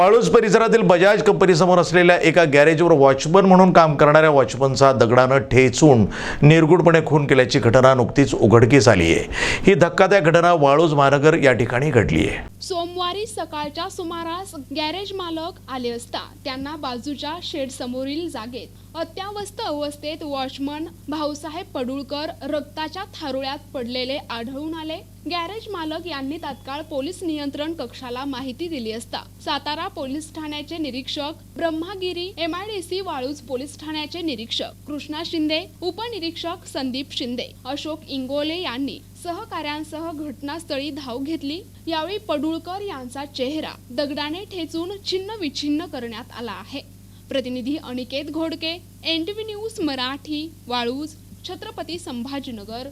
वाळूज परिसरातील बजाज कंपनीसमोर असलेल्या एका गॅरेजवर वॉचमन म्हणून काम करणाऱ्या वॉचमनचा दगडानं ठेचून निर्गुणपणे खून केल्याची घटना नुकतीच उघडकीस आली आहे. ही धक्कादायक घटना वाळूज महानगर या ठिकाणी घडली आहे. सोमवारी सकाळच्या सुमारास गॅरेज मालक आले असता त्यांना बाजूच्या शेड समोरील जागेत अत्यावस्थ अवस्थेत वॉचमन भाऊसाहेब पडुळकर रक्ताच्या थारोळ्यात पडलेले आढळून आले. गॅरेज मालक यांनी तात्काळ पोलीस नियंत्रण कक्षाला माहिती दिली असता सातारा पोलीस ठाण्याचे निरीक्षक ब्रह्मागिरी एमआयडीसी वाळूज पोलीस ठाण्याचे निरीक्षक कृष्णा शिंदे उपनिरीक्षक संदीप शिंदे अशोक इंगोले यांनी सहकाऱ्यांसह घटनास्थळी धाव घेतली. यावेळी पडुळकर यांचा चेहरा दगडाने ठेचून छिन्न विछिन्न करण्यात आला आहे. प्रतिनिधी अनिकेत घोडके एन न्यूज मराठी वाळूज छत्रपती संभाजीनगर.